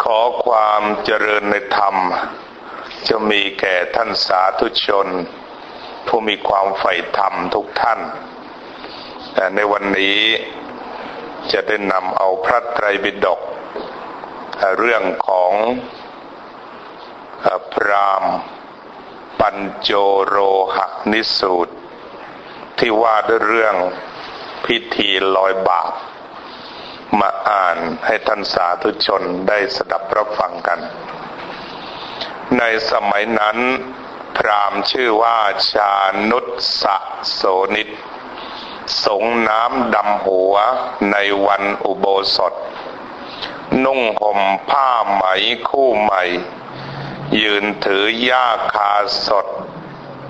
ขอความเจริญในธรรม จะมีแก่ท่านสาธุชน ผู้มีความใฝ่ธรรมทุกท่าน แต่ในวันนี้จะได้นำเอาพระไตรปิฎกเรื่องของพรามปัญโจโรหนิสูตร ที่ว่าด้วยเรื่องพิธีลอยบาป มาอ่านให้ท่านสาธุชนได้สดับรับฟังกัน ในสมัยนั้น พรามชื่อว่าชานุสสะโสนิต สงน้ำดำหัวในวันอุโบสถ นุ่งห่มผ้าไหมคู่ใหม่ ยืนถือย่าคาสด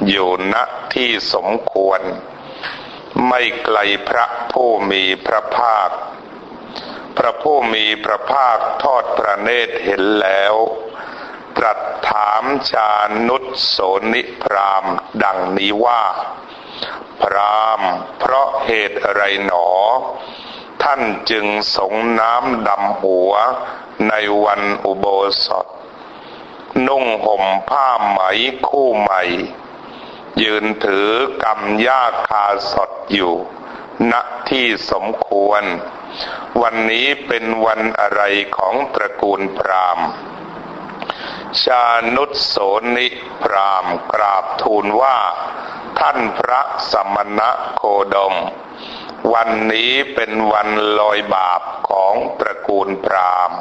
อยู่ณที่สมควร ไม่ไกลพระผู้มีพระภาค พระผู้มีพระภาคทอดพระเนตรเห็นแล้ว ตรัสถามชานุษโสนิพรามดังนี้ว่า พรามเพราะเหตุอะไรหนอ ท่านจึงสงน้ำดำหัวในวันอุโบสถ นุ่งห่มผ้าไหมคู่ใหม่ ยืนถือกำยาคาสดอยู่ ณที่สมควร วันนี้เป็นวันอะไรของตระกูลพราหมณ์ ชานุสโสนิพรามกราบทูลว่า ท่านพระสมณะโคดม วันนี้เป็นวันลอยบาปของตระกูลพราหมณ์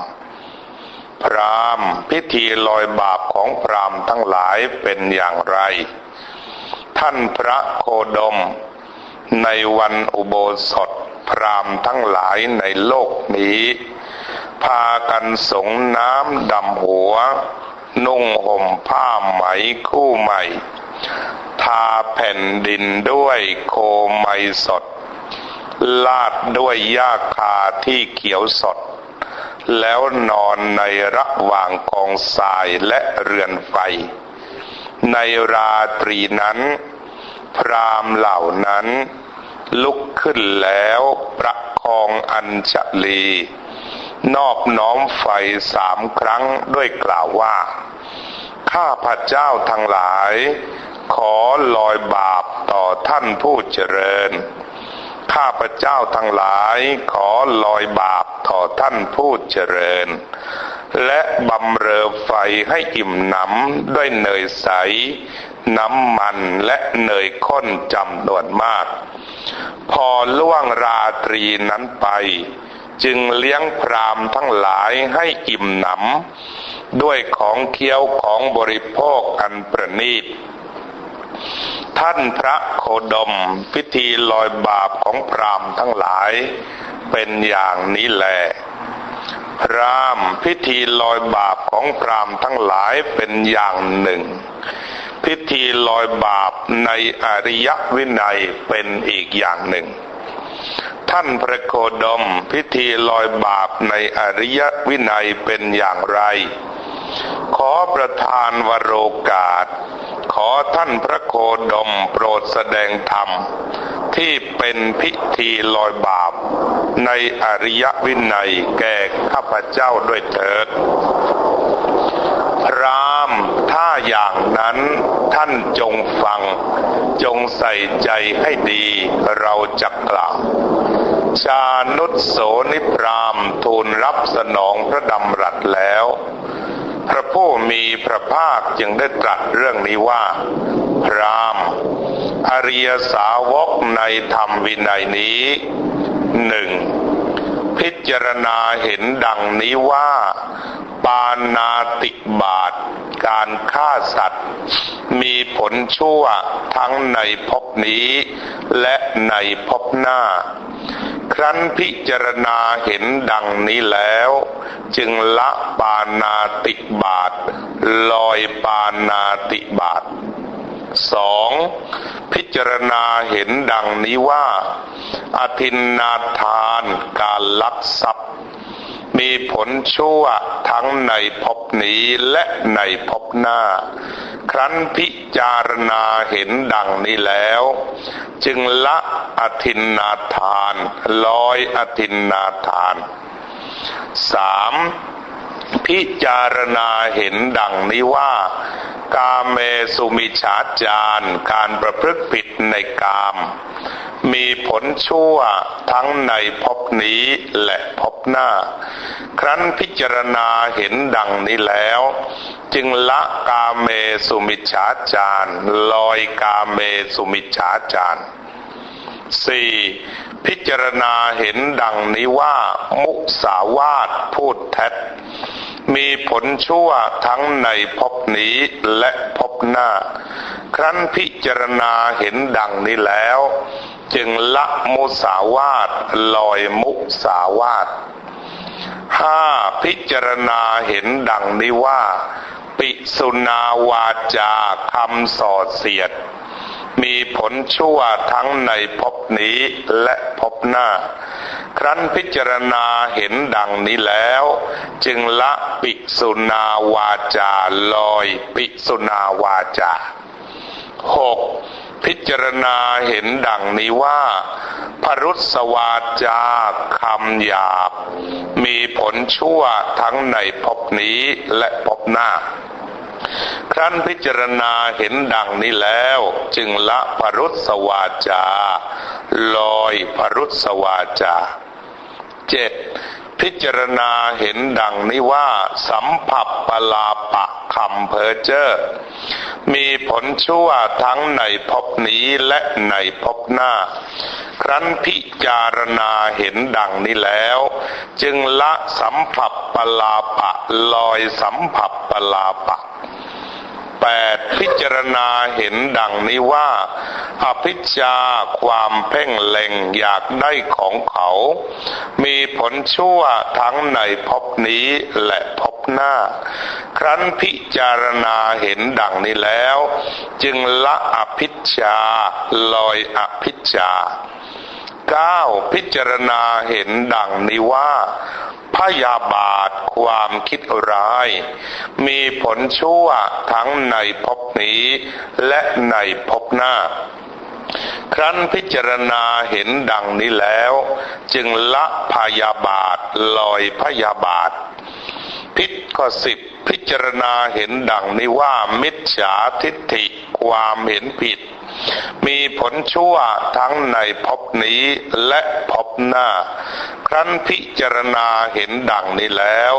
พรามพิธีลอยบาปของพรามทั้งหลายเป็นอย่างไร ท่านพระโคดม ในวันอุโบสถพรามทั้งหลายในโลกนี้ พากันสงน้ำดำหัว นุ่งห่มผ้าไหมคู่ใหม่ ทาแผ่นดินด้วยโคไมสด ลาดด้วยหญ้าคาที่เขียวสด แล้วนอนในระหว่างกองทรายและเรือนไฟ ในราตรีนั้น พรามเหล่านั้น ลุกขึ้นแล้วประคองอัญชลี นอบน้อมไฟสามครั้งด้วยกล่าวว่า ข้าพระเจ้าทั้งหลาย ขอลอยบาปต่อท่านผู้เจริญ ข้าพระเจ้าทั้งหลายขอลอยบาปต่อท่านผู้เจริญ และบำเรอไฟให้อิ่มหนำด้วยเนยใส น้ำมันและเนยข้นจำนวนมาก พอล่วงราตรีนั้นไป จึงเลี้ยงพรามทั้งหลายให้อิ่มหนำด้วยของเคี้ยวของบริโภคอันประณีตท่านพระโคดมพิธีลอยบาปของพรามทั้งหลายเป็นอย่างนี้แหละ พรามพิธีลอยบาปของพรามทั้งหลายเป็นอย่างหนึ่ง พิธีลอยบาปในอริยวินัยเป็นอีกอย่างหนึ่ง ท่านพระโคดมพิธีลอยบาปในอริยวินัยเป็นอย่างไร ขอประทานวโรกาส ขอท่านพระโคดมโปรดแสดงธรรมที่เป็นพิธีลอยบาป ในอริยวินัยแก่ข้าพเจ้าด้วยเถิด รามถ้าอย่างนั้นท่านจงฟัง จงใส่ใจให้ดีเราจะกล่าวชานุสโสนิพรามทูลรับสนองพระดำรัสแล้ว พระผู้มีพระภาคจึงได้ตรัสเรื่องนี้ว่า พรามอริยสาวกในธรรมวินัยนี้ หนึ่งพิจารณาเห็นดังนี้ว่า ปานาติบาตการฆ่าสัตว์ มีผลชั่วทั้งในภพนี้ และในภพหน้า ครั้นพิจารณาเห็นดังนี้แล้ว จึงละปานาติบาตลอยปานาติบาต สองพิจารณาเห็นดังนี้ว่าอธินนาทานการลักทรัพย์ มีผลชั่วทั้งในภพนี้และในภพหน้า ครั้นพิจารณาเห็นดังนี้แล้ว จึงละอธินนาทานลอยอธินนาทานสามพิจารณาเห็นดังนี้ว่า กาเมสุมิฉาจารการประพฤติผิดในกาม มีผลชั่วทั้งในภพนี้และภพหน้า ครั้นพิจารณาเห็นดังนี้แล้ว จึงละกาเมสุมิฉาจารลอยกาเมสุมิฉาจารสี่พิจารณาเห็นดังนี้ว่า มุสาวาทพูดแท้ มีผลชั่วทั้งในภพนี้และภพหน้า ครั้นพิจารณาเห็นดังนี้แล้ว จึงละมุสาวาทลอยมุสาวาทห้าพิจารณาเห็นดังนี้ว่า ปิสุนาวาจาคำสอดเสียด มีผลชั่วทั้งในภพนี้และภพหน้า ครั้นพิจารณาเห็นดังนี้แล้ว จึงละปิสุนาวาจาลอยปิสุนาวาจาหกพิจารณาเห็นดังนี้ว่า พรุษวาจาคำหยาบ มีผลชั่วทั้งในภพนี้และภพหน้า ครั้นพิจารณาเห็นดังนี้แล้ว จึงละพรุษวาจา ลอยพรุษวาจาเจ็ด พิจารณาเห็นดังนี้ว่า สัมผัสปลาปะคำเพอเจอร์มีผลชั่วทั้งในภพนี้และในภพหน้า ครั้นพิจารณาเห็นดังนี้แล้ว จึงละสัมผัสปลาปะลอยสัมผัสปลาปะ แปดพิจารณาเห็นดังนี้ว่าอภิชาความเพ่งเล็งอยากได้ของเขา มีผลชั่วทั้งในภพนี้และภพหน้า ครั้นพิจารณาเห็นดังนี้แล้ว จึงละอภิชาลอยอภิชาเก้าพิจารณาเห็นดังนี้ว่า พยาบาทความคิดร้าย มีผลชั่วทั้งในภพนี้และในภพหน้าครั้นพิจารณาเห็นดังนี้แล้ว จึงละพยาบาทลอยพยาบาท พิษข้อสิบพิจารณาเห็นดังนี้ว่ามิจฉาทิฏฐิความเห็นผิด มีผลชั่วทั้งในภพนี้และภพหน้า ครั้นพิจารณาเห็นดังนี้แล้ว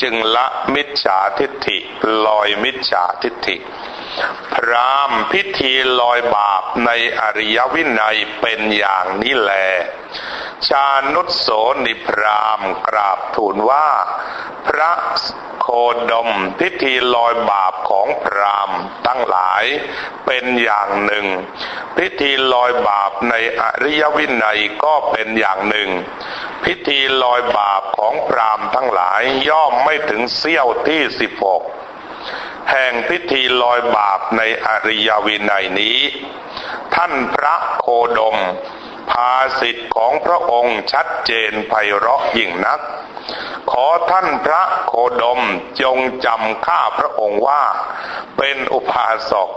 จึงละมิจฉาทิฏฐิลอยมิจฉาทิฏฐิ พรามพิธีลอยบาปในอริยวินัยเป็นอย่างนี้แล ชานุสโสนิพรามกราบทูลว่า โคดมพิธีลอยบาปของพรามตั้งหลายเป็นอย่างหนึ่ง พิธีลอยบาปในอริยวินัยก็เป็นอย่างหนึ่ง พิธีลอยบาปของพรามทั้งหลายย่อมไม่ถึงเสี้ยวที่สิบหกแห่งพิธีลอยบาปในอริยวินัยนี้ ท่านพระโคดม ภาสิทธิ์ของพระองค์ชัดเจนไพเราะยิ่งนัก ขอท่านพระโคดมจงจำข้าพระองค์ว่า เป็นอุปาสก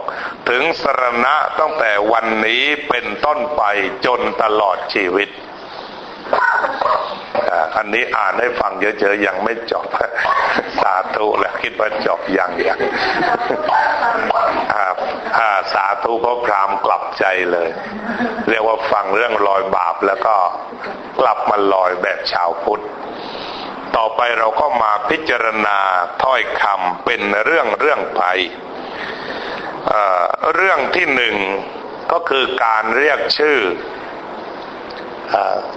ถึงสรณะตั้งแต่วันนี้เป็นต้นไปจนตลอดชีวิตอันนี้อ่านให้ฟังเยอะๆยังไม่จบสาธุแล้วคิดว่าจบยังยังสาธุพระพรามกลับใจเลย แล้วก็กลับมาลอยแบบชาวพุทธ ต่อไปเราก็มาพิจารณาถ้อยคำเป็นเรื่องเรื่องไปเเรื่องที่หนึ่งก็คือการเรียกชื่อ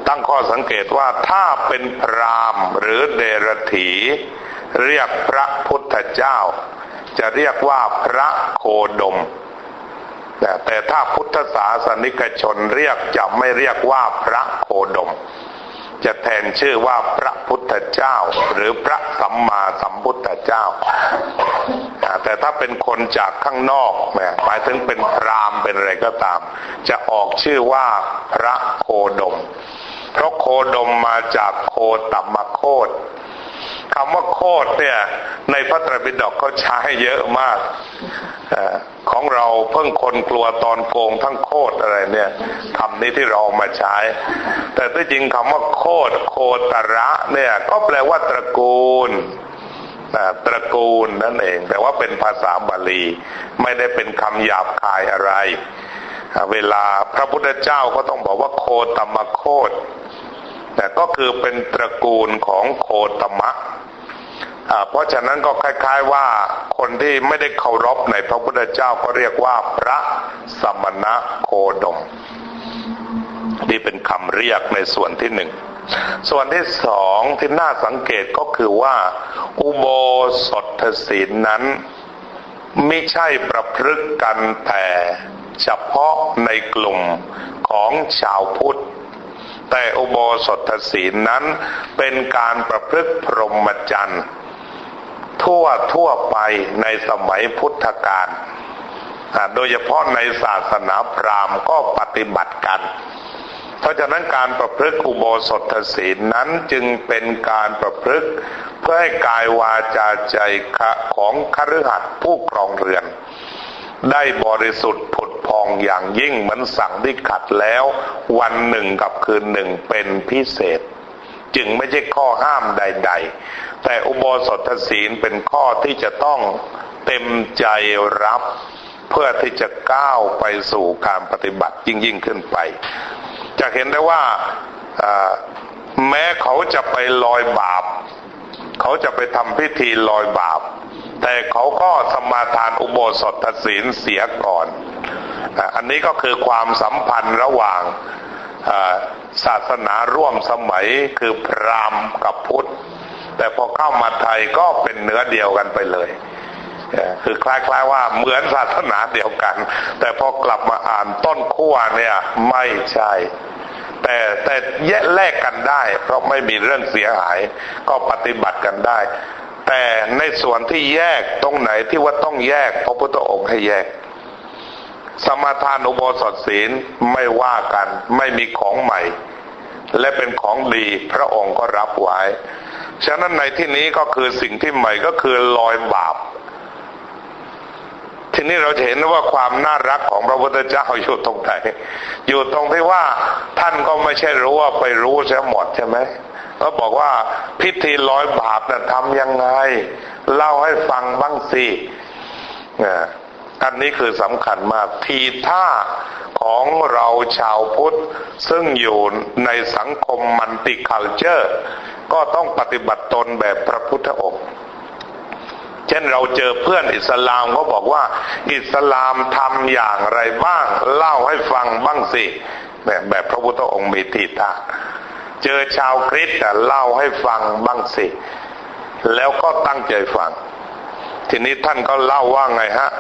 ตั้งข้อสังเกตว่าถ้าเป็นพรามหรือเดรถีเรียกพระพุทธเจ้า จะเรียกว่าพระโคดม แต่แต่ถ้าพุทธศาสนิกชนเรียกจะไม่เรียกว่าพระโคดม จะแทนชื่อว่าพระพุทธเจ้า หรือพระสัมมาสัมพุทธเจ้า แต่ถ้าเป็นคนจากข้างนอกหมายถึงเป็นพรามเป็นอะไรก็ตาม จะออกชื่อว่าพระโคดม เพราะโคดมมาจากโคตัมมโคตคำว่าโคตเนี่ย ในพระไตรปิฎกเขาใช้เยอะมากอ ของเราเพิ่งคนกลัวตอนโกงทั้งโคตรอะไรเนี่ยคำนี้ที่เรามาใช้ แต่ที่จริงคำว่าโคตรโคตระเนี่ยก็แปลว่าตระกูลตระกูลนั่นเอง แต่ว่าเป็นภาษาบาลี ไม่ได้เป็นคำหยาบคายอะไร เวลาพระพุทธเจ้าก็ต้องบอกว่าโคตมโคตแต่ก็คือเป็นตระกูลของโคตมะ เพราะฉะนั้นก็คล้ายๆว่าคนที่ไม่ได้เคารพในพระพุทธเจ้าก็เรียกว่าพระสมณะโคดม นี่เป็นคำเรียกในส่วนที่หนึ่งส่วนที่สองที่น่าสังเกตก็คือว่า อุโบสถศีลนั้น ไม่ใช่ประพฤติกันแต่เฉพาะในกลุ่มของชาวพุทธ แต่อุโบสถศีลนั้นเป็นการประพฤติพรหมจรรย์ ทั่วทั่วไปในสมัยพุทธกาลโดยเฉพาะในศาสนาพราหมณ์ก็ปฏิบัติกัน เพราะฉะนั้นการประพฤติอุโบสถศีลนั้นจึงเป็นการประพฤติเพื่อให้กายวาจาใจของคฤหัสถ์ผู้ครองเรือน ได้บริสุทธิ์ผุดพองอย่างยิ่งเหมือนสั่งที่ขัดแล้ว วันหนึ่งกับคืนหนึ่งเป็นพิเศษ จึงไม่ใช่ข้อห้ามใด ๆ แต่อุโบสถศีลเป็นข้อที่จะต้องเต็มใจรับ เพื่อที่จะก้าวไปสู่การปฏิบัติยิ่งยิ่งขึ้นไป จะเห็นได้ว่าแม้เขาจะไปลอยบาป เขาจะไปทำพิธีลอยบาป แต่เขาก็สมาทานอุโบสถศีลเสียก่อน อันนี้ก็คือความสัมพันธ์ระหว่างศาสนาร่วมสมัยคือพราหมณ์กับพุทธ แต่พอเข้ามาไทยก็เป็นเนื้อเดียวกันไปเลยคือคล้ายๆว่าเหมือนศาสนาเดียวกัน แต่พอกลับมาอ่านต้นขั้วเนี่ยไม่ใช่ แต่แต่แยกแลกกันได้ เพราะไม่มีเรื่องเสียหาย ก็ปฏิบัติกันได้ แต่ในส่วนที่แยกตรงไหนที่ว่าต้องแยก พระพุทธองค์ให้แยก สมาทานอุโบสถศีลไม่ว่ากัน ไม่มีของใหม่ และเป็นของดีพระองค์ก็รับไว้ ฉะนั้นในที่นี้ก็คือสิ่งที่ใหม่ก็คือลอยบาป ทีนี้เราจะเห็นว่าความน่ารักของพระพุทธเจ้าอยู่ตรงไหน อยู่ตรงที่ว่าท่านก็ไม่ใช่รู้ว่าไปรู้เสียหมดใช่ไหมก็บอกว่าพิธีลอยบาปน่ะทำยังไง เล่าให้ฟังบ้างสิอ่าอันนี้คือสำคัญมาก ทีท่า ของเราชาวพุทธ ซึ่งอยู่ในสังคมมันติคัลเจอร์ ก็ต้องปฏิบัติตนแบบพระพุทธองค์เช่นเราเจอเพื่อนอิสลามก็บอกว่า อิสลามทำอย่างไรบ้าง เล่าให้ฟังบ้างสิแบบแบบพระพุทธองค์มีทีท่าเจอชาวคริสต์อ่เล่าให้ฟังบ้างสิ แล้วก็ตั้งใจฟัง ทีนี้ท่านก็เล่าว่าไงฮะ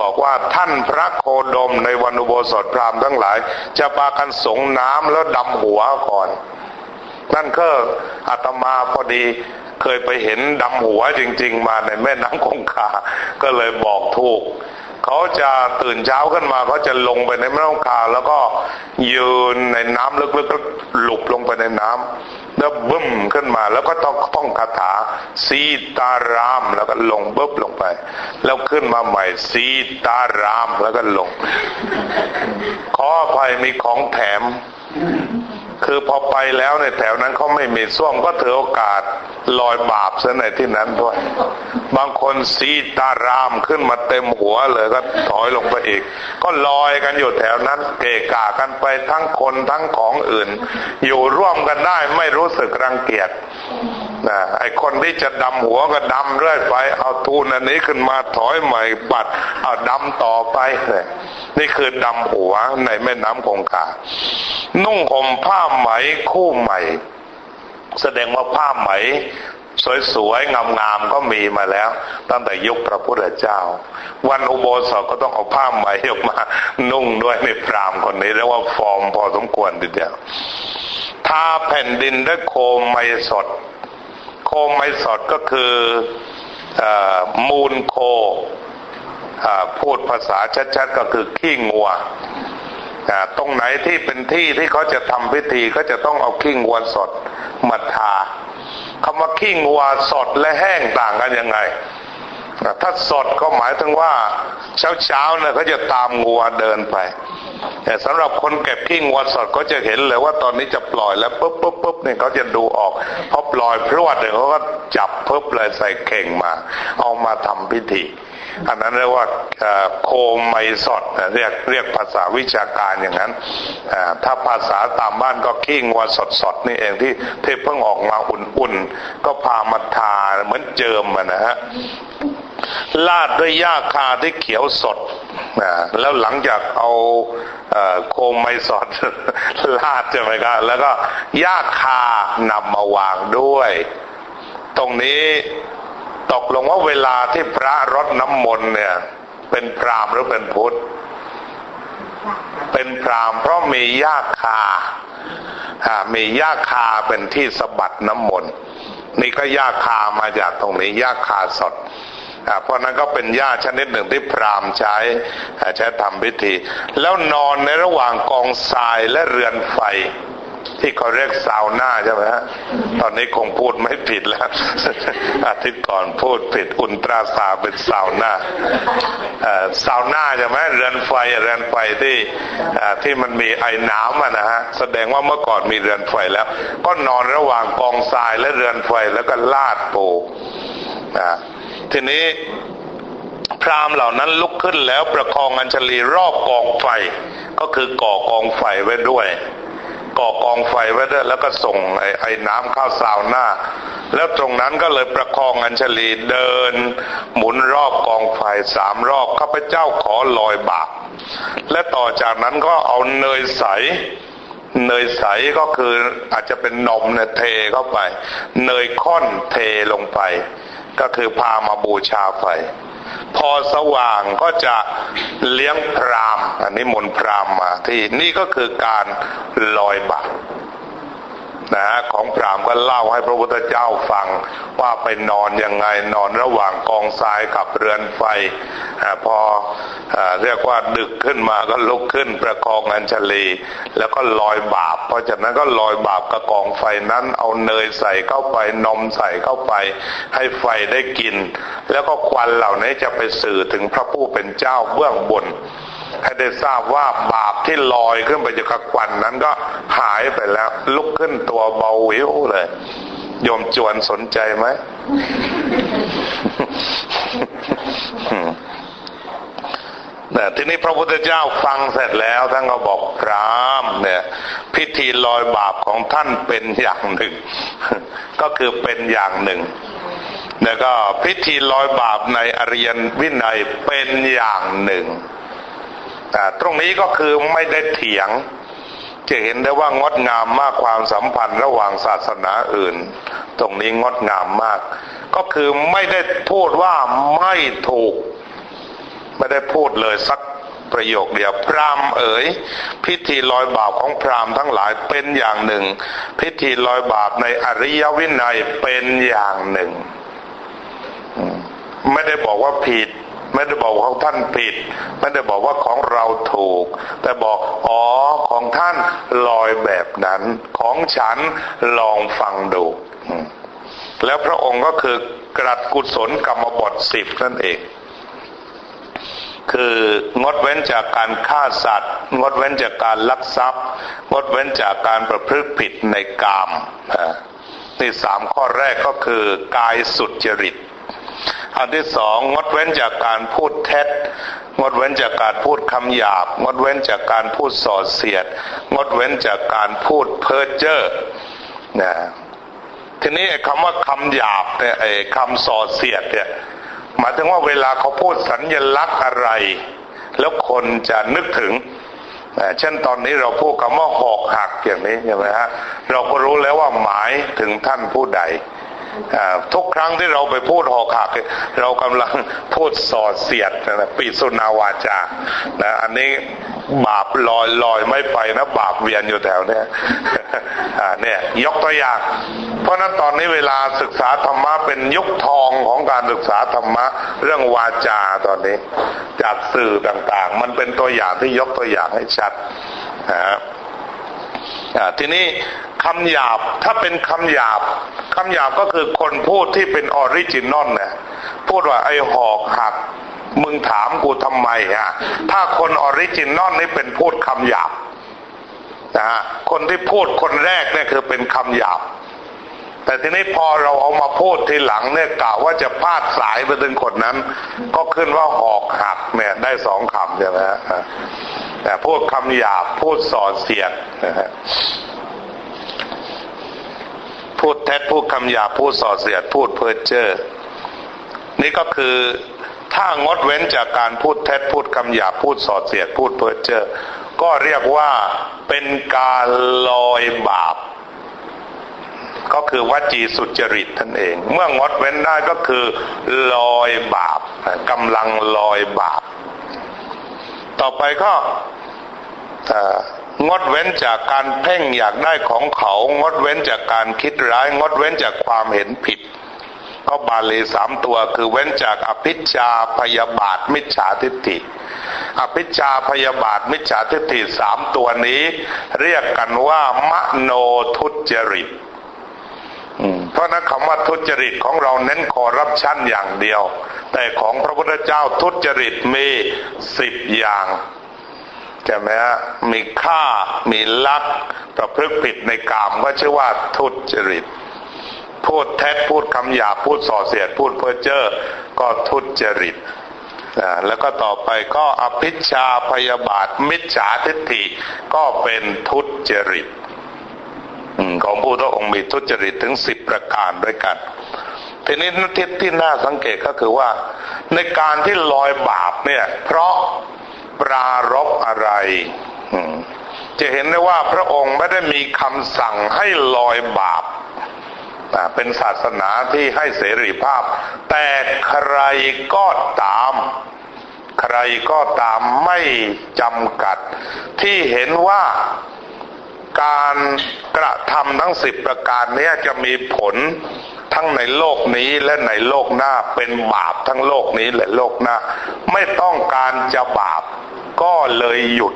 บอกว่าท่านพระโคดมในวันอุโบสถพราหมณ์ทั้งหลาย จะปากันสงน้ำแล้วดำหัวก่อน นั่นก็อาตมาพอดีเคยไปเห็นดำหัวจริง ๆ มาในแม่น้ำคงคา ก็เลยบอกถูก เขาจะตื่นเช้าขึ้นมาเขาจะลงไปในแม่น้ำคงคาแล้วก็ยืนในน้ำลึกๆแล้วหลุบลงไปในน้ำ แล้วบึ้มขึ้นมา แล้วก็ต้องท่องคาถาสีตารามแล้วก็ลงบึ้บลงไป แล้วขึ้นมาใหม่สีตารามแล้วก็ลง ขออภัยมีของแถม คือพอไปแล้วในแถวนั้นเขาไม่มีส้วมก็ถือโอกาสลอยบาปซะในที่นั้นด้วย บางคนสีตารามขึ้นมาเต็มหัวเลยก็ถอยลงไปอีก ก็ลอยกันอยู่แถวนั้น เกะกากันไปทั้งคนทั้งของอื่น อยู่ร่วมกันได้ไม่รู้สึกรังเกียจนะไอคนที่จะดำหัวก็ดำเรื่อยไป เอาทูนอันนี้ขึ้นมาถอยใหม่ปัด เอาดำต่อไปเลยนี่คือดำหัวในแม่น้ำคงคานุ่งห่มผ้าไหมคู่ใหม่ แสดงว่าผ้าไหม สวยๆ งามๆ ก็มีมาแล้ว ตั้งแต่ยุคพระพุทธเจ้า วันอุโบสถก็ต้องเอาผ้าไหมออกมา นุ่งด้วยในพรามคนนี้เรียกว่าฟอร์มพอสมควรทีเดียวทาแผ่นดินด้วยโคมไมสด โคมไมสดก็คืออมูลโคพูดภาษาชัดๆก็คือขี้งัว ตรงไหนที่เป็นที่ที่เขาจะทำพิธีก็จะต้องเอาขี้งัวสดมาทาคำว่าขี้งัวสดและแห้งต่างกันยังไงถ้าสดก็หมายถึงว่าเช้าเช้าๆเนี่ยเขาจะตามงัวเดินไป แต่สำหรับคนเก็บขี้งัวสดก็จะเห็นเลยว่าตอนนี้จะปล่อยแล้วปุ๊บปุ๊บปุ๊บเนี่ยเขาจะดูออกพอปล่อยพรวดเนี่ยเขาก็จับปุ๊บเลยใส่เข่งมา เอามาทำพิธี อันนั้นเรียกว่าโคมไมสดเรียกเรียกภาษาวิชาการอย่างนั้น ถ้าภาษาตามบ้านก็ขี้งัวสดๆนี่เองที่ที่เพิ่งออกมาอุ่นๆ ก็พามาทาเหมือนเจิมนะฮะลาดด้วยหญ้าคาที่เขียวสดนะแล้วหลังจากเอาเอ่อโคมไม้สดลาดใช่ไหมครับแล้วก็หญ้าคานำมาวางด้วย ตรงนี้ ตกลงว่าเวลาที่พระรดน้ำมนต์เนี่ย เป็นพรามหรือเป็นพุทธ เป็นพรามเพราะมีหญ้าคาอ่ามีหญ้าคาเป็นที่สะบัดน้ำมนต์นี่ก็หญ้าคามาจากตรงนี้หญ้าคาสดอ่าเพราะนั้นก็เป็นหญ้าชนิดหนึ่งที่พรามใช้ใช้ทำพิธี แล้วนอนในระหว่างกองทรายและเรือนไฟ ที่เขาเรียกซาวน่าใช่ไหมฮะตอนนี้คงพูดไม่ผิดแล้ว อาทิตย์ก่อนพูดผิดอุลตราซาวเป็นซาวน่าซาวน่าใช่ไหมเรือนไฟเรือนไฟที่ที่มันมีไอ้น้ำนะฮะแสดงว่าเมื่อก่อนมีเรือนไฟแล้ว ก็นอนระหว่างกองทรายและเรือนไฟแล้วก็ลาดปูทีนี้พราหมณ์เหล่านั้นลุกขึ้นแล้วประคองอัญชลีรอบกองไฟ ก็คือก่อกองไฟไว้ด้วย ก่อกองไฟไว้ด้วยแล้วก็ส่งไอ้ไอ้น้ำข้าวซาวหน่าแล้วตรงนั้นก็เลยประคองอัญชลีเดิน หมุนรอบกองไฟสามรอบข้าพเจ้าขอลอยบาปและต่อจากนั้นก็เอาเนยใสเนยใสก็คืออาจจะเป็นนมเนี่ยเทเข้าไป เนยข้นเทลงไป ก็คือพามาบูชาไฟ พอสว่างก็จะเลี้ยงพรามอันนี้มนพรามมาที่นี่ก็คือการลอยบาป นะฮะของพรามก็เล่าให้พระพุทธเจ้าฟังว่าไปนอนยังไงนอนระหว่างกองทรายกับเรือนไฟอพออเรียกว่าดึกขึ้นมาก็ลุกขึ้นประคองอัญชลีแล้วก็ลอยบาป เพราะฉะนั้นก็ลอยบาปกับกองไฟนั้นเอาเนยใส่เข้าไปนมใส่เข้าไป ให้ไฟได้กิน แล้วก็ควันเหล่านี้จะไปสื่อถึงพระผู้เป็นเจ้าเบื้องบน ให้ได้ทราบว่าบาปที่ลอยขึ้นไปจากควันนั้นก็หายไปแล้ว ลุกขึ้นตัวเบาวิวเลยโยมจวนสนใจไหมเนี่ยทีนี้พระพุทธเจ้าฟังเสร็จแล้วท่านก็บอกพรามเนี่ย พิธีลอยบาปของท่านเป็นอย่างหนึ่ง ก็คือเป็นอย่างหนึ่ง แล้วก็พิธีลอยบาปในอริยวินัยเป็นอย่างหนึ่ง ตรงนี้ก็คือไม่ได้เถียง จะเห็นได้ว่างดงามมากความสัมพันธ์ระหว่างศาสนาอื่น ตรงนี้งดงามมาก ก็คือไม่ได้พูดว่าไม่ถูก ไม่ได้พูดเลยสักประโยคเดียวพราหมณ์เอ๋ยพิธีลอยบาปของพราหมณ์ทั้งหลายเป็นอย่างหนึ่ง พิธีลอยบาปในอริยวินัยเป็นอย่างหนึ่ง ไม่ได้บอกว่าผิด ไม่ได้บอกของท่านผิด ไม่ได้บอกว่าของเราถูก แต่บอกอ๋อของท่านลอยแบบนั้น ของฉันลองฟังดู แล้วพระองค์ก็คือกรัตกุศลกรรมบทสิบนั่นเองคืองดเว้นจากการฆ่าสัตว์ งดเว้นจากการลักทรัพย์ งดเว้นจากการประพฤติผิดในกามนี่สามข้อแรกก็คือกายสุจริต อันที่สองงดเว้นจากการพูดเท็จ งดเว้นจากการพูดคำหยาบ งดเว้นจากการพูดส่อเสียด งดเว้นจากการพูดเพ้อเจ้อนะทีนี้ไอ้คำว่าคำหยาบเนี่ยไอ้คำส่อเสียดเนี่ยหมายถึงว่าเวลาเขาพูดสัญญลักษณ์อะไร แล้วคนจะนึกถึงเช่นตอนนี้เราพูดคำว่าหอกหักอย่างนี้ใช่ไหมฮะเราก็รู้แล้วว่าหมายถึงท่านผู้ใด ทุกครั้งที่เราไปพูดหอกหักเรากำลังพูดส่อเสียดนะปีสุนาวาจานะอันนี้บาปลอยลอยไม่ไปนะบาปเวียนอยู่แถวเนี้ยเนี่ยยกตัวอย่าง เพราะนั้นตอนนี้เวลาศึกษาธรรมะเป็นยุคทองของการศึกษาธรรมะเรื่องวาจาตอนนี้ จากสื่อต่างๆ มันเป็นตัวอย่างที่ยกตัวอย่างให้ชัดนะฮะอ่า ทีนี้คำหยาบถ้าเป็นคำหยาบคำหยาบก็คือคนพูดที่เป็นออริจินอลเนี่ยพูดว่าไอ้หอกหัก มึงถามกูทำไมฮะถ้าคนออริจินอลนี่เป็นพูดคำหยาบนะฮะคนที่พูดคนแรกเนี่ยคือเป็นคำหยาบ แต่ทีนี้พอเราเอามาพูดทีหลังเนี่ยกะว่าจะพาดสายไปถึงคนนั้น ก็ขึ้นว่าหอกหักเนี่ยได้สองคำใช่ไหมฮะ แต่พูดคำหยาบพูดส่อเสียดนะฮะพูดเท็จพูดคำหยาบพูดส่อเสียดพูดเพ้อเจ้อนี่ก็คือถ้างดเว้นจากการพูดเท็จพูดคำหยาบพูดส่อเสียดพูดเพ้อเจ้อก็เรียกว่าเป็นการลอยบาป ก็คือวจีสุจริตท่านเอง เมื่องดเว้นได้ก็คือลอยบาปกำลังลอยบาป ต่อไปก็เอ่อ งดเว้นจากการเพ่งอยากได้ของเขา งดเว้นจากการคิดร้าย งดเว้นจากความเห็นผิด ก็บาลีสามตัวคือเว้นจากอภิชาพยาบาทมิจฉาทิฏฐิ อภิชาพยาบาทมิจฉาทิฏฐิสามตัวนี้ เรียกกันว่ามโนทุจริตเพราะนั้นคำว่าทุจริตของเราเน้นคอร์รัปชันอย่างเดียว แต่ของพระพุทธเจ้าทุจริตมีสิบอย่าง ใช่ไหมฮะมีฆ่ามีลักประพฤติผิดในกามก็ชื่อว่าทุจริต พูดเท็จพูดคำหยาพูดส่อเสียด พูดเพ้อเจ้อก็ทุจริตอ่าแล้วก็ต่อไปก็อภิชาพยาบาท มิจฉาทิฏฐิก็เป็นทุจริตของพระพุทธองค์มีทุจริตถึงสิบประการด้วยกัน ทีนี้ที่ที่น่าสังเกตก็คือว่า ในการที่ลอยบาปเนี่ย เพราะ ปรารบอะไร จะเห็นได้ว่าพระองค์ไม่ได้มีคำสั่งให้ลอยบาปเป็นศาสนาที่ให้เสรีภาพ แต่ใครก็ตาม ใครก็ตามไม่จำกัด ที่เห็นว่า การกระทำทั้งสิบประการนี้จะมีผลทั้งในโลกนี้และในโลกหน้าเป็นบาปทั้งโลกนี้และโลกหน้า ไม่ต้องการจะบาปก็เลยหยุด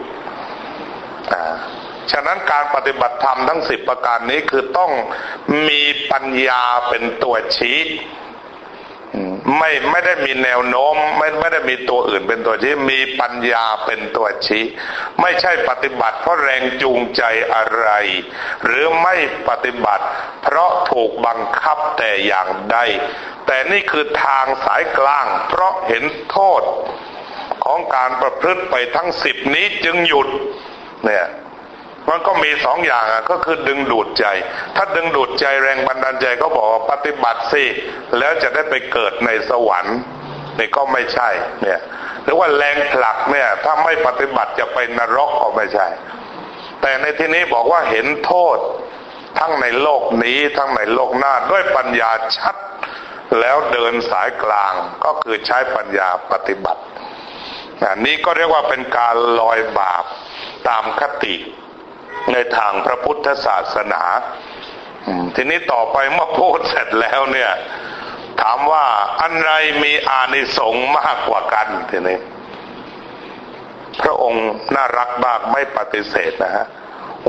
ฉะนั้นการปฏิบัติธรรมทั้งสิบประการนี้คือต้องมีปัญญาเป็นตัวชี้ ไม่ไม่ได้มีแนวโน้มไม่ไม่ได้มีตัวอื่นเป็นตัวชี้มีปัญญาเป็นตัวชี้ ไม่ใช่ปฏิบัติ เพราะแรงจูงใจอะไร หรือไม่ปฏิบัติ เพราะถูกบังคับแต่อย่างใด แต่นี่คือทางสายกลาง เพราะเห็นโทษของการประพฤติไปทั้งสิบนี้จึงหยุดเนี่ย มันก็มีสองอย่างอะก็คือดึงดูดใจ ถ้าดึงดูดใจแรงบันดาลใจก็บอกปฏิบัติสิแล้วจะได้ไปเกิดในสวรรค์นี่ก็ไม่ใช่เนี่ยหรือว่าแรงผลักเนี่ยถ้าไม่ปฏิบัติจะไปนรกก็ไม่ใช่ แต่ในที่นี้บอกว่าเห็นโทษทั้งในโลกนี้ทั้งในโลกหน้าด้วยปัญญาชัดแล้วเดินสายกลางก็คือใช้ปัญญาปฏิบัติอันนี้ก็เรียกว่าเป็นการลอยบาปตามคติ ในทางพระพุทธศาสนาทีนี้ต่อไปเมื่อพูดเสร็จแล้วเนี่ย ถามว่าอันไรมีอานิสงส์มากกว่ากันทีนี้พระองค์น่ารักมากไม่ปฏิเสธนะฮะ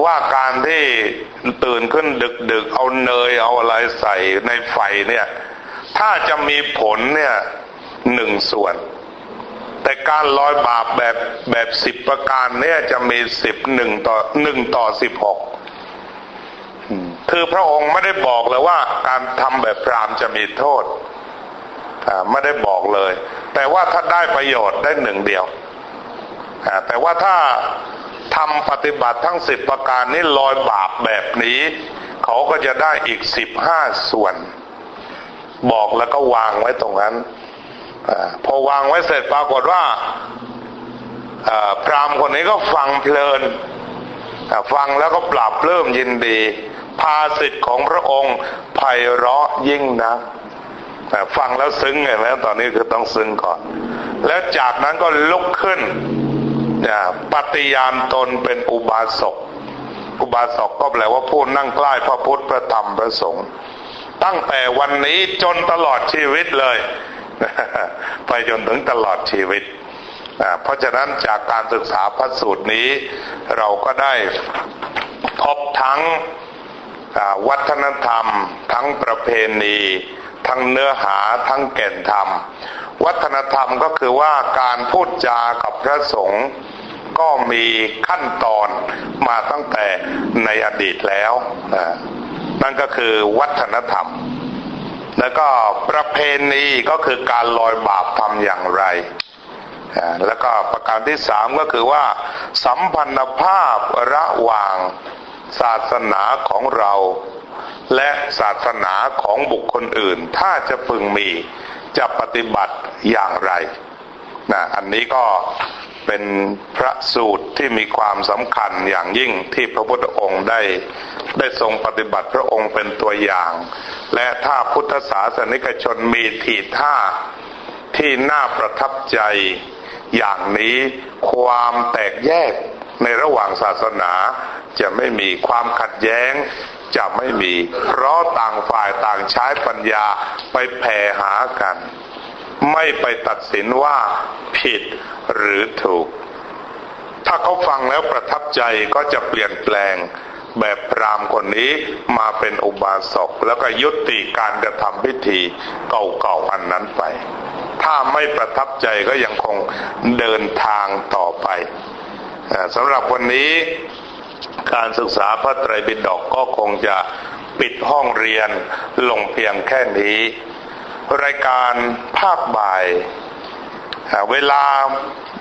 ว่าการที่ตื่นขึ้นดึกๆ เอาเนยเอาอะไรใส่ในไฟเนี่ย ถ้าจะมีผลเนี่ยหนึ่งส่วน แต่การลอยบาปแบบแบบสิบประการเนี่ยจะมีสิบหนึ่งต่อหนึ่งต่อสิบหกคือพระองค์ไม่ได้บอกเลยว่าการทำแบบพรามจะมีโทษไม่ได้บอกเลย แต่ว่าถ้าได้ประโยชน์ได้หนึ่งเดียวแต่ว่าถ้าทำปฏิบัติทั้งสิบประการนี้ลอยบาปแบบนี้ เขาก็จะได้อีกสิบห้าส่วน บอกแล้วก็วางไว้ตรงนั้น พอวางไว้เสร็จปรากฏว่าพรามคนนี้ก็ฟังเพลิน ฟังแล้วก็ปรับเริ่มยินดี ภาสิทธิ์ของพระองค์ไพเราะยิ่งนะฟังแล้วซึ้งเห็นไหมตอนนี้คือต้องซึ้งก่อน แล้วจากนั้นก็ลุกขึ้นปฏิญาณตนเป็นอุบาสก อุบาสกก็แปลว่าผู้นั่งใกล้พระพุทธพระธรรมพระสงฆ์ตั้งแต่วันนี้จนตลอดชีวิตเลย ไปจนถึงตลอดชีวิต เพราะฉะนั้นจากการศึกษาพระสูตรนี้ เราก็ได้พบทั้งวัฒนธรรม ทั้งประเพณี ทั้งเนื้อหาทั้งแก่นธรรม วัฒนธรรมก็คือว่าการพูดจากับพระสงฆ์ก็มีขั้นตอนมาตั้งแต่ในอดีตแล้ว นั่นก็คือวัฒนธรรม แล้วก็ประเพณีก็คือการลอยบาปทำอย่างไร แล้วก็ประการที่สามก็คือว่า สัมพันธภาพระหว่างศาสนาของเรา และศาสนาของบุคคลอื่น ถ้าจะพึงมีจะปฏิบัติอย่างไรนะอันนี้ก็ เป็นพระสูตรที่มีความสำคัญอย่างยิ่งที่พระพุทธองค์ได้ ได้ทรงปฏิบัติพระองค์เป็นตัวอย่าง และถ้าพุทธศาสนิกชนมีทีท่าที่น่าประทับใจอย่างนี้ความแตกแยกในระหว่างศาสนาจะไม่มีความขัดแย้งจะไม่มี เพราะต่างฝ่ายต่างใช้ปัญญาไปแผ่หากัน ไม่ไปตัดสินว่าผิดหรือถูก ถ้าเขาฟังแล้วประทับใจก็จะเปลี่ยนแปลงแบบพรามคนนี้มาเป็นอุบาสกแล้วก็ยุติการกระทำพิธีเก่าๆอันนั้นไป ถ้าไม่ประทับใจก็ยังคงเดินทางต่อไปสำหรับวันนี้การศึกษาพระไตรปิฎกก็คงจะปิดห้องเรียนลงเพียงแค่นี้ รายการภาคบ่าย เวลา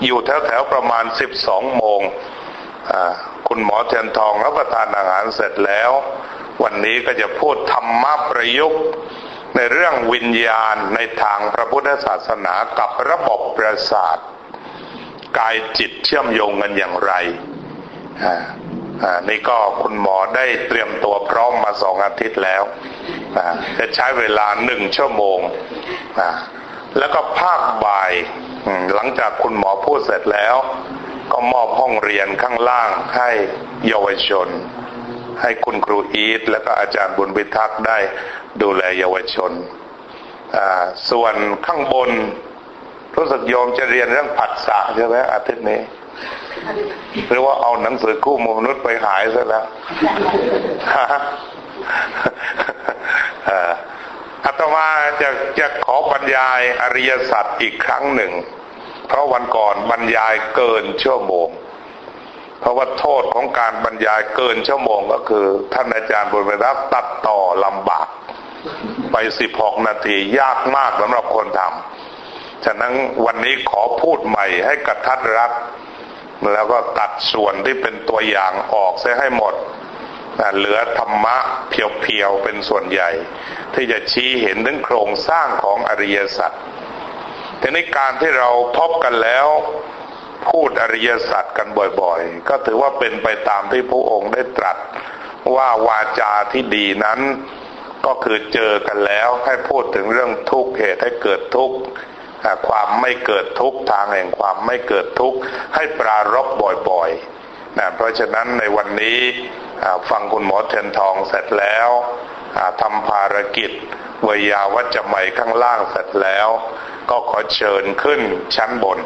อยู่แถวๆประมาณ 12 โมง คุณหมอเทียนทองรับประทานอาหารเสร็จแล้ว วันนี้ก็จะพูดธรรมะประยุกต์ในเรื่องวิญญาณในทางพระพุทธศาสนากับระบบประสาท กายจิตเชื่อมโยงกันอย่างไร นี่ก็คุณหมอได้เตรียมตัวพร้อมมาสองอาทิตย์แล้วจะใช้เวลาหนึ่งชั่วโมง แล้วก็ภาคบ่าย หลังจากคุณหมอพูดเสร็จแล้ว ก็มอบห้องเรียนข้างล่างให้เยาวชน ให้คุณครูอีทและก็อาจารย์บุญพิทักษ์ได้ดูแลเยาวชน ส่วนข้างบนรู้สึกโยมจะเรียนเรื่องผัสสะใช่ไหมอาทิตย์นี้ หรือว่าเอาหนังสือคู่มนุษย์ไปหายซะแล้วเอ่ออาตมาจะจะขอบรรยายอริยสัจอีกครั้งหนึ่ง เพราะวันก่อนบรรยายเกินชั่วโมง เพราะว่าโทษของการบรรยายเกินชั่วโมงก็คือ ท่านอาจารย์บุญไปรับตัดต่อลำบาก ไปสิบหกนาทียากมากสำหรับคนทำฉะนั้นวันนี้ขอพูดใหม่ให้กระทัดรัด แล้วก็ตัดส่วนที่เป็นตัวอย่างออกเสียให้หมดนะเหลือธรรมะเพียวๆเป็นส่วนใหญ่ ที่จะชี้เห็นถึงโครงสร้างของอริยสัจทีนี้การที่เราพบกันแล้วพูดอริยสัจกันบ่อยๆ ก็ถือว่าเป็นไปตามที่พระองค์ได้ตรัส ว่าวาจาที่ดีนั้น ก็คือเจอกันแล้วให้พูดถึงเรื่องทุกข์เหตุให้เกิดทุกข์ ความไม่เกิดทุกข์ทางแห่งความไม่เกิดทุกข์ให้ปรารบบ่อยๆนะเพราะฉะนั้นในวันนี้ฟังคุณหมอเทนทองเสร็จแล้วทำภารกิจวิยาวัจจะใหม่ข้างล่างเสร็จแล้ว ก็ขอเชิญขึ้นชั้นบน